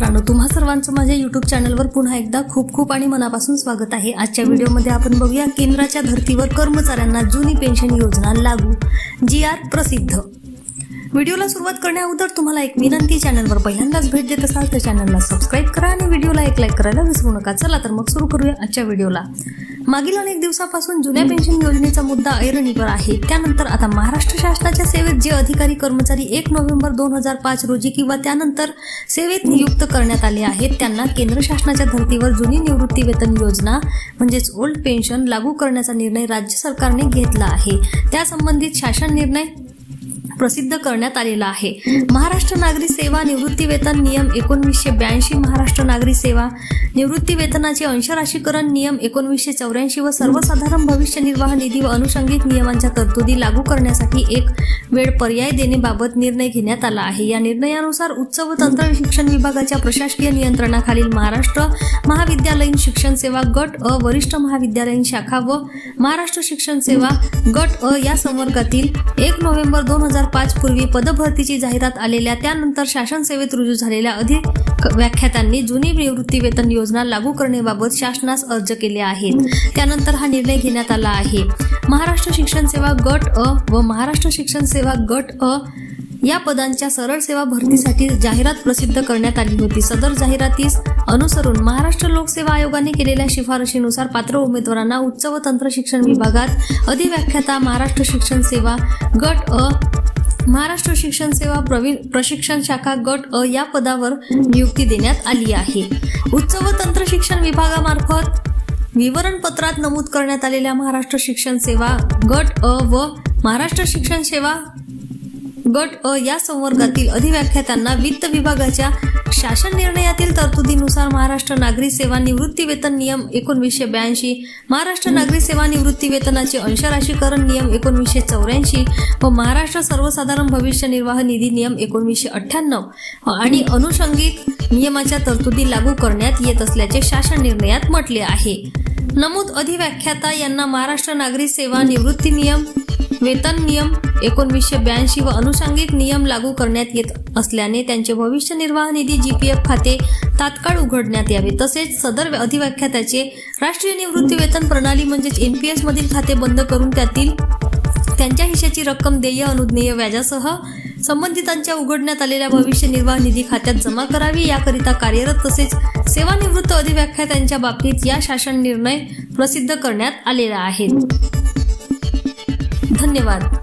तुम्हा सर्वांचं माझ्या युट्यूब चॅनलवर पुन्हा एकदा खूप खूप आणि मनापासून स्वागत आहे. आजच्या व्हिडिओमध्ये आपण बघूया केंद्राच्या धर्तीवर कर्मचाऱ्यांना जुनी पेन्शन योजना लागू जी आर प्रसिद्ध. व्हिडिओला सुरुवात करण्याअगोदर तुम्हाला एक विनंती चॅनलवर पहिल्यांदाच भेट देत असाल तर चॅनलला सबस्क्राईब करा आणि व्हिडिओला एक लाईक करायला विसरू नका. चला तर मग सुरू करूया आजच्या व्हिडिओला. मागील अनेक दिवसापासून जुन्या पेन्शन योजनेचा मुद्दा ऐरणीवर आहे. त्यानंतर आता महाराष्ट्र शासनाच्या सेवेत जे अधिकारी कर्मचारी एक नोव्हेंबर दोन हजार पाच रोजी किंवा त्यानंतर सेवेत नियुक्त करण्यात आले आहेत त्यांना केंद्र शासनाच्या धर्तीवर जुनी निवृत्ती वेतन योजना म्हणजेच ओल्ड पेन्शन लागू करण्याचा निर्णय राज्य सरकारने घेतला आहे. त्यासंबंधित शासन निर्णय प्रसिद्ध करण्यात आलेला आहे. महाराष्ट्र नागरी सेवा निवृत्ती वेतन नियम एकोणवीसशे ब्याऐंशी महाराष्ट्र नागरी सेवा निवृत्ती वेतनाचे अंशराशीकरण नियम एकोणवीसशे चौऱ्याऐंशी व सर्वसाधारण भविष्य निर्वाह निधी व अनुषंगिक नियमांच्या तरतुदी लागू करण्यासाठी एक वेळ पर्याय देण्याबाबत निर्णय घेण्यात आला आहे. या निर्णयानुसार उच्च व तंत्र शिक्षण विभागाच्या प्रशासकीय नियंत्रणाखालील महाराष्ट्र महाविद्यालयीन शिक्षण सेवा गट अ वरिष्ठ महाविद्यालयीन शाखा व महाराष्ट्र शिक्षण सेवा गट अ या संवर्गातील एक नोव्हेंबर दोन हजार पाच पूर्वी पदभरतीची जाहिरात आलेल्या त्यानंतर शासन सेवेत रुजू झालेल्या अधिक व्याख्यात्यांनी जुनी निवृत्ती वेतन योजना लागू करण्याबाबत शासनास अर्ज केले आहेत. त्यानंतर हा निर्णय घेण्यात आला आहे. महाराष्ट्र शिक्षण सेवा गट अ व महाराष्ट्र शिक्षण सेवा गट अ या पदांच्या सरळ सेवा भरतीसाठी जाहिरात प्रसिद्ध करण्यात आली होती. सदर जाहिरातीस अनुसरून महाराष्ट्र लोकसेवा आयोगाने केलेल्या शिफारशीनुसार पात्र उमेदवारांना उच्च व तंत्र शिक्षण विभागात अधिव्याख्याता महाराष्ट्र शिक्षण सेवा गट अ महाराष्ट्र शिक्षण सेवा प्रवीण प्रशिक्षण शाखा गट अ या पदावर नियुक्ती देण्यात आली आहे. उच्च व तंत्र शिक्षण विभागामार्फत विवरणपत्रात नमूद करण्यात आलेल्या महाराष्ट्र शिक्षण सेवा गट अ व महाराष्ट्र शिक्षण सेवा गट अ या संवर्गातील अधिव्याख्यात्यांना वित्त विभागाच्या शासन निर्णयातील तरतुदीनुसार महाराष्ट्र नागरी सेवा निवृत्ती वेतन नियम एकोणवीसशे ब्याऐंशी महाराष्ट्र नागरी सेवा निवृत्ती वेतनाचे अंशराशीकरण नियम एकोणवीसशे चौऱ्याऐंशी व महाराष्ट्र सर्वसाधारण भविष्य निर्वाह निधी नियम एकोणवीसशे अठ्ठ्याण्णव आणि अनुषंगिक नियमाच्या तरतुदी लागू करण्यात येत असल्याचे शासन निर्णयात म्हटले आहे. नमूद अधिव्याख्याता यांना महाराष्ट्र नागरी सेवा निवृत्ती नियम वेतन नियम एकोणवीसशे ब्याऐंशी व अनुषंगिक नियम लागू करण्यात येत असल्याने त्यांचे भविष्य निर्वाह निधी जी पी एफ खाते तात्काळ उघडण्यात यावे. तसेच सदर अधिव्याख्यात्याचे राष्ट्रीय निवृत्ती वेतन प्रणाली म्हणजेच एन पी एस मधील खाते बंद करून त्यातील त्यांच्या हिश्याची रक्कम देय अनुज्ञेय व्याजासह संबंधितांच्या उघडण्यात आलेल्या भविष्य निर्वाह निधी खात्यात जमा करावी याकरिता कार्यरत तसेच सेवानिवृत्त अधिव्याख्यात्यांच्या बाबतीत या शासन निर्णय प्रसिद्ध करण्यात आलेला आहे. धन्यवाद.